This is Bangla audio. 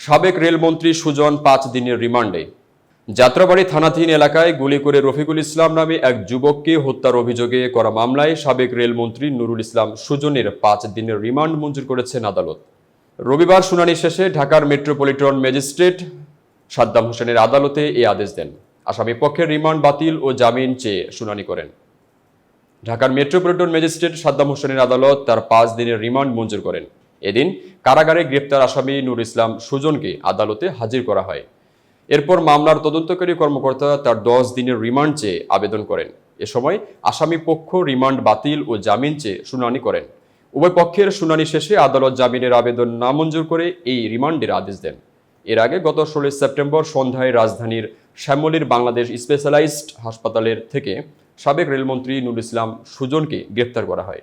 সাবেক রেলমন্ত্রী সুজন পাঁচ দিনের রিমান্ডে। যাত্রাবাড়ি থানাধীন এলাকায় গুলি করে রফিকুল ইসলাম নামে এক যুবককে হত্যার অভিযোগে করা মামলায় সাবেক রেলমন্ত্রী নুরুল ইসলাম সুজনের পাঁচ দিনের রিমান্ড মঞ্জুর করেছেন আদালত। রবিবার শুনানি শেষে ঢাকার মেট্রোপলিটন ম্যাজিস্ট্রেট সাদ্দাম হোসেনের আদালতে এই আদেশ দেন। আসামি পক্ষের রিমান্ড বাতিল ও জামিন চেয়ে শুনানি করেন। ঢাকার মেট্রোপলিটন ম্যাজিস্ট্রেট সাদ্দাম হোসেনের আদালত তার পাঁচ দিনের রিমান্ড মঞ্জুর করেন। এদিন কারাগারে গ্রেপ্তার আসামি নুর ইসলাম সুজনকে আদালতে হাজির করা হয়। এরপর মামলার তদন্তকারী কর্মকর্তা তার দশ দিনের রিমান্ড চেয়ে আবেদন করেন। এ সময় আসামি পক্ষ রিমান্ড বাতিল ও জামিন চেয়ে শুনানি করেন। উভয় পক্ষের শুনানি শেষে আদালত জামিনের আবেদন নামঞ্জুর করে এই রিমান্ডের আদেশ দেন। এর আগে গত ষোলোই সেপ্টেম্বর সন্ধ্যায় রাজধানীর শ্যামলীর বাংলাদেশ স্পেশালাইজড হাসপাতালের থেকে সাবেক রেলমন্ত্রী নুর ইসলাম সুজনকে গ্রেপ্তার করা হয়।